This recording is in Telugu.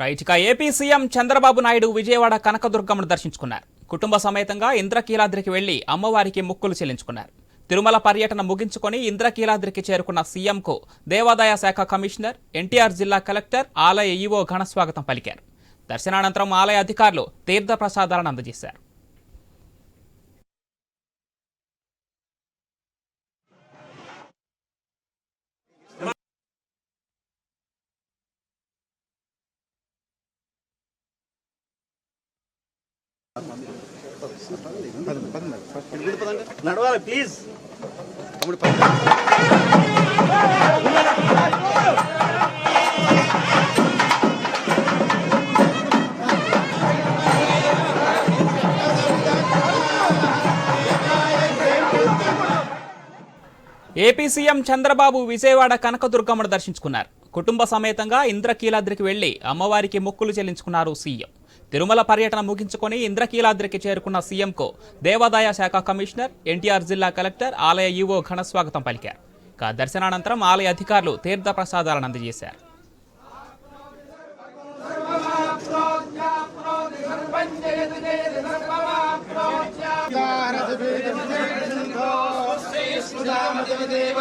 రైట్ ఇక ఏపీ సీఎం చంద్రబాబు నాయుడు విజయవాడ కనకదుర్గమ్మను దర్శించుకున్నారు. కుటుంబ సమేతంగా ఇంద్రకీలాద్రికి వెళ్ళి అమ్మవారికి మొక్కులు చెల్లించుకున్నారు. తిరుమల పర్యటన ముగించుకొని ఇంద్రకీలాద్రికి చేరుకున్న సీఎంకు దేవాదాయ శాఖ కమిషనర్ ఎన్టీఆర్ జిల్లా కలెక్టర్ ఆలయ ఈవో ఘనస్వాగతం పలికారు. దర్శనానంతరం ఆలయ అధికారులు తీర్థప్రసాదాలను అందజేశారు. నడవాలి please AP CM Chandrababu Vijayawada కనకదుర్గమ్మను దర్శించుకున్నారు. కుటుంబ సమేతంగా ఇంద్రకీలాద్రికి వెళ్ళి అమ్మవారికి మొక్కులు చెల్లించుకున్నారు సీఎం. తిరుమల పర్యటన ముగించుకొని ఇంద్రకీలాద్రికి చేరుకున్న సీఎంకు దేవాదాయ శాఖ కమిషనర్ ఎన్టీఆర్ జిల్లా కలెక్టర్ ఆలయ ఈవో ఘనస్వాగతం పలికారు. ఇక దర్శనానంతరం ఆలయ అధికారులు తీర్థ ప్రసాదాలను అందజేశారు. శ్రీసుధామదేవ